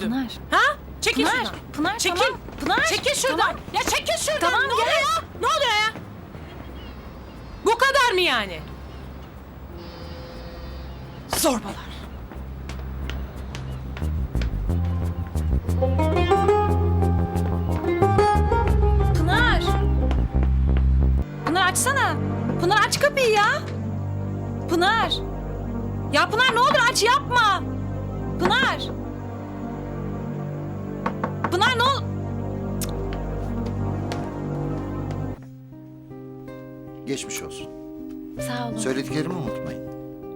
Pınar. Ha? Çekil Pınar. şuradan. Pınar Çekil. tamam. Pınar. Çekil şuradan. Tamam. Ya çekil şuradan. Tamam, ne oluyor ya? Ne oluyor ya? Bu kadar mı yani? Zorbalar. Pınar. Pınar açsana. Pınar aç kapıyı ya. Pınar. Ya Pınar ne olur aç yapma. Pınar. Pınar ne ol... Geçmiş olsun. Sağ olun. Söylediklerimi unutmayın.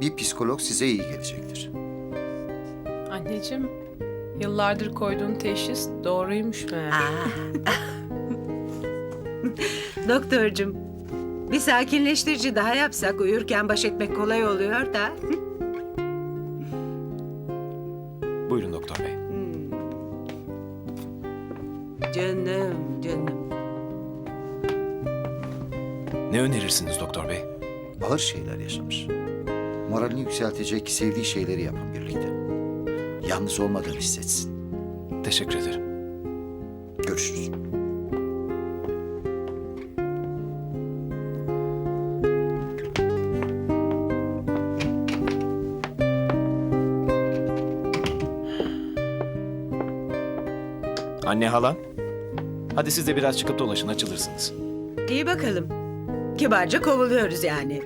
Bir psikolog size iyi gelecektir. Anneciğim, yıllardır koyduğun teşhis doğruymuş meğer. Doktorcum, bir sakinleştirici daha yapsak uyurken baş etmek kolay oluyor da. Önerirsiniz doktor bey? Ağır şeyler yaşamış. Moralini yükseltecek, sevdiği şeyleri yapın birlikte. Yalnız olmadığını hissetsin. Teşekkür ederim. Görüşürüz. Anne hala. Hadi siz de biraz çıkıp dolaşın açılırsınız. İyi bakalım. Kibarca kovuluyoruz yani.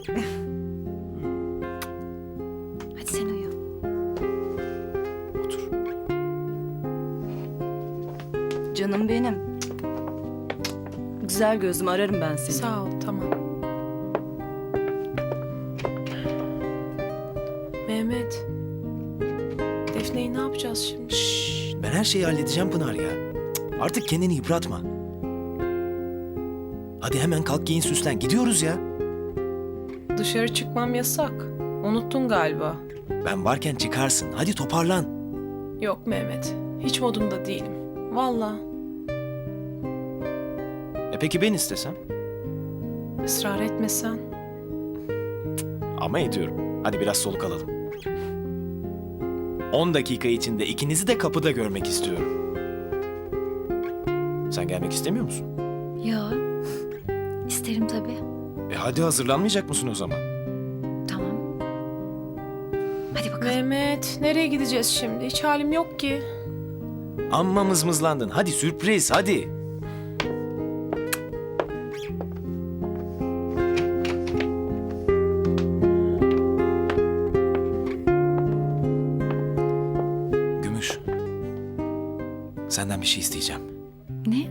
Hadi sen uyu. Otur. Canım benim. Güzel gözüm ararım ben seni. Sağ ol, tamam. Mehmet. Defne'yi ne yapacağız şimdi? Şşş, ben her şeyi halledeceğim Pınar ya. Cık, Artık kendini yıpratma. Hadi hemen kalk giyin süslen. Gidiyoruz ya. Dışarı çıkmam yasak. Unuttun galiba. Ben varken çıkarsın. Hadi toparlan. Yok Mehmet. Hiç modumda değilim. Vallahi E peki ben istesem? ısrar etmesen. Ama ediyorum. Hadi biraz soluk alalım. 10 dakika içinde ikinizi de kapıda görmek istiyorum. Sen gelmek istemiyor musun? Ya. İsterim tabii. E hadi hazırlanmayacak mısın o zaman? Tamam. Hadi bakalım. Mehmet, nereye gideceğiz şimdi? Hiç halim yok ki. Amma mızmızlandın. Hadi sürpriz hadi. Gümüş. Senden bir şey isteyeceğim. Ne?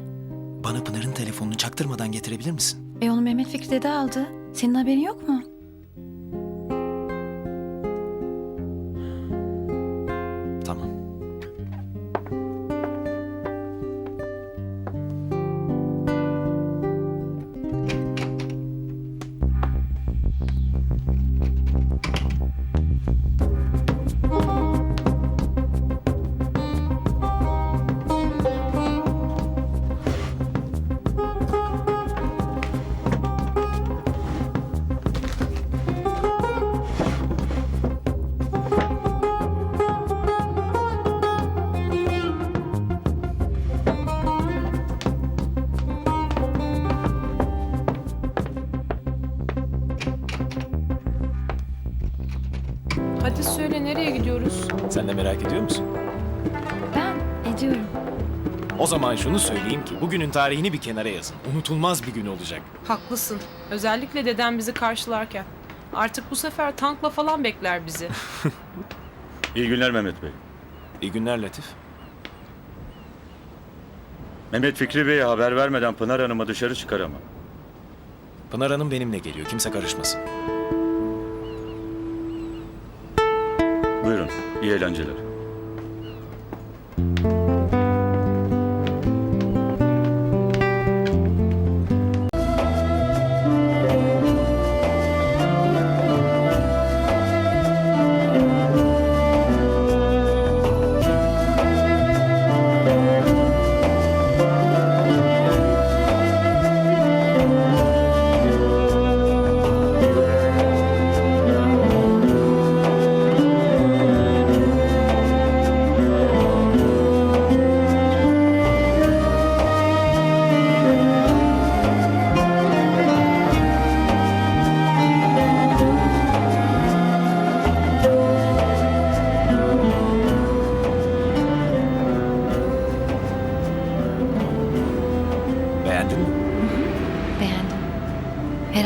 Bana Pınar'ın telefonunu çaktırmadan getirebilir misin? E onu Mehmet Fikri dede aldı. Senin haberin yok mu? Nereye gidiyoruz? Sen de merak ediyor musun? Ben ediyorum. O zaman şunu söyleyeyim ki bugünün tarihini bir kenara yazın. Unutulmaz bir gün olacak. Haklısın. Özellikle dedem bizi karşılarken. Artık bu sefer tankla falan bekler bizi. İyi günler Mehmet Bey. İyi günler Latif. Mehmet Fikri Bey'e haber vermeden Pınar Hanım'ı dışarı çıkaramam. Pınar Hanım benimle geliyor. Kimse karışmasın. Buyurun, iyi eğlenceler.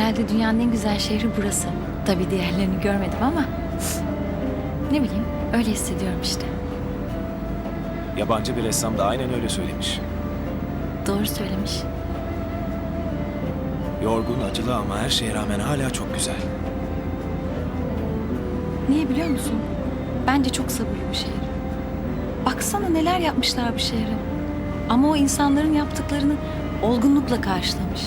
Herhalde dünyanın en güzel şehri burası. Tabii diğerlerini görmedim ama... Ne bileyim, öyle hissediyorum işte. Yabancı bir ressam da aynen öyle söylemiş. Doğru söylemiş. Yorgun, acılı ama her şeye rağmen hala çok güzel. Niye biliyor musun? Bence çok sabırlı bir şehir. Baksana neler yapmışlar bu şehre. Ama o insanların yaptıklarını olgunlukla karşılamış.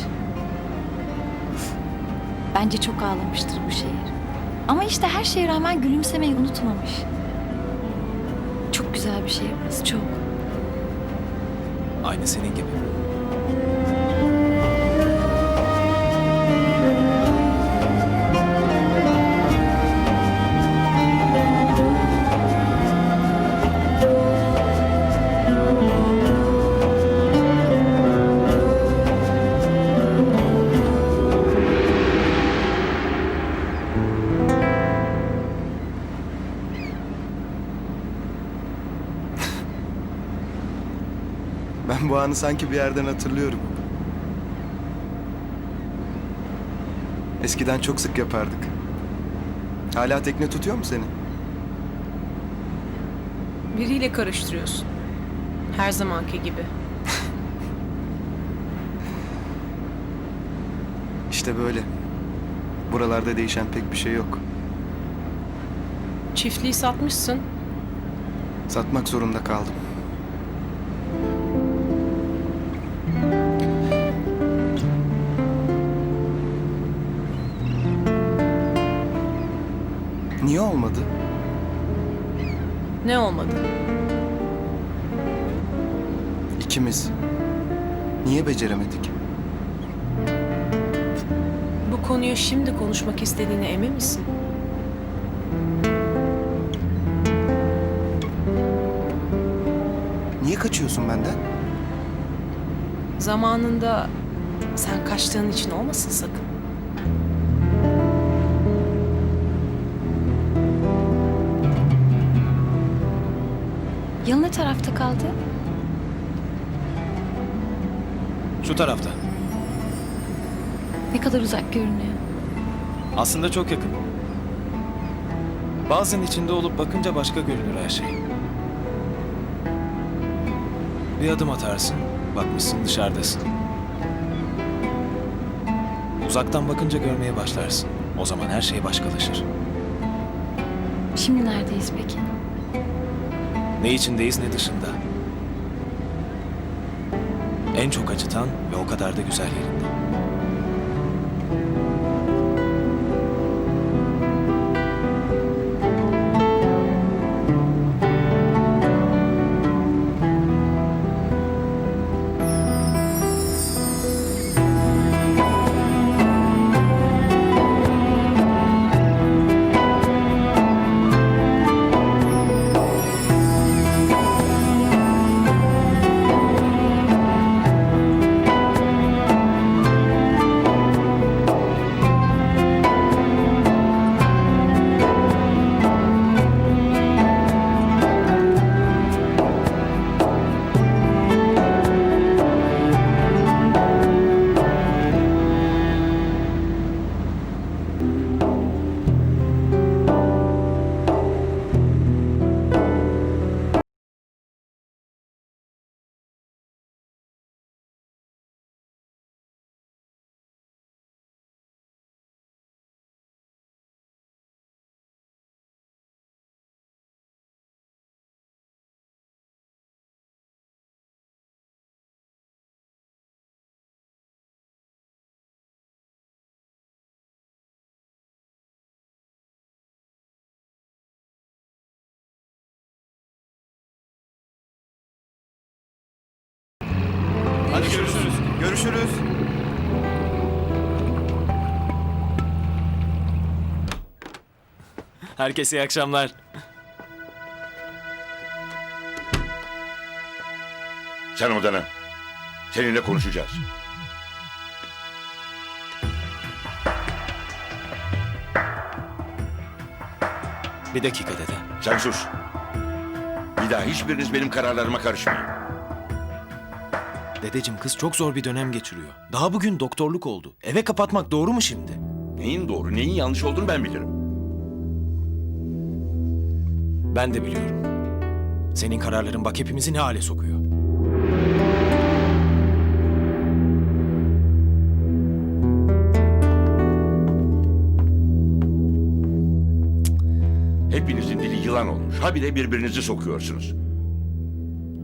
Bence çok ağlamıştır bu şehir. Ama işte her şeye rağmen gülümsemeyi unutmamış. Çok güzel bir şehir burası, çok. Aynı senin gibi. Bu anı sanki bir yerden hatırlıyorum. Eskiden çok sık yapardık. Hala tekne tutuyor mu seni? Biriyle karıştırıyorsun. Her zamanki gibi. İşte böyle. Buralarda değişen pek bir şey yok. Çiftliği satmışsın. Satmak zorunda kaldım. Niye olmadı? Ne olmadı? İkimiz. Niye beceremedik? Bu konuyu şimdi konuşmak istediğine emin misin? Niye kaçıyorsun benden? Zamanında sen kaçtığın için olmasın sakın. Yıl ne tarafta kaldı? Şu tarafta. Ne kadar uzak görünüyor. Aslında çok yakın. Bazen içinde olup bakınca başka görünür her şey. Bir adım atarsın, bakmışsın dışarıdasın. Uzaktan bakınca görmeye başlarsın. O zaman her şey başkalaşır. Şimdi neredeyiz peki? Ne içindeyiz ne dışında. En çok acıtan ve o kadar da güzel yerinde. Herkese iyi akşamlar. Sen odana. Seninle konuşacağız. Bir dakika dede. Sen sus. Bir daha hiçbiriniz benim kararlarıma karışmayın. Dedeciğim kız çok zor bir dönem geçiriyor. Daha bugün doktorluk oldu. Eve kapatmak doğru mu şimdi? Neyin doğru, neyin yanlış olduğunu ben bilirim. Ben de biliyorum. Senin kararların bak hepimizi ne hale sokuyor. Hepinizin dili yılan olmuş. Habire birbirinizi sokuyorsunuz.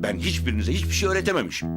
Ben hiçbirinize hiçbir şey öğretememişim.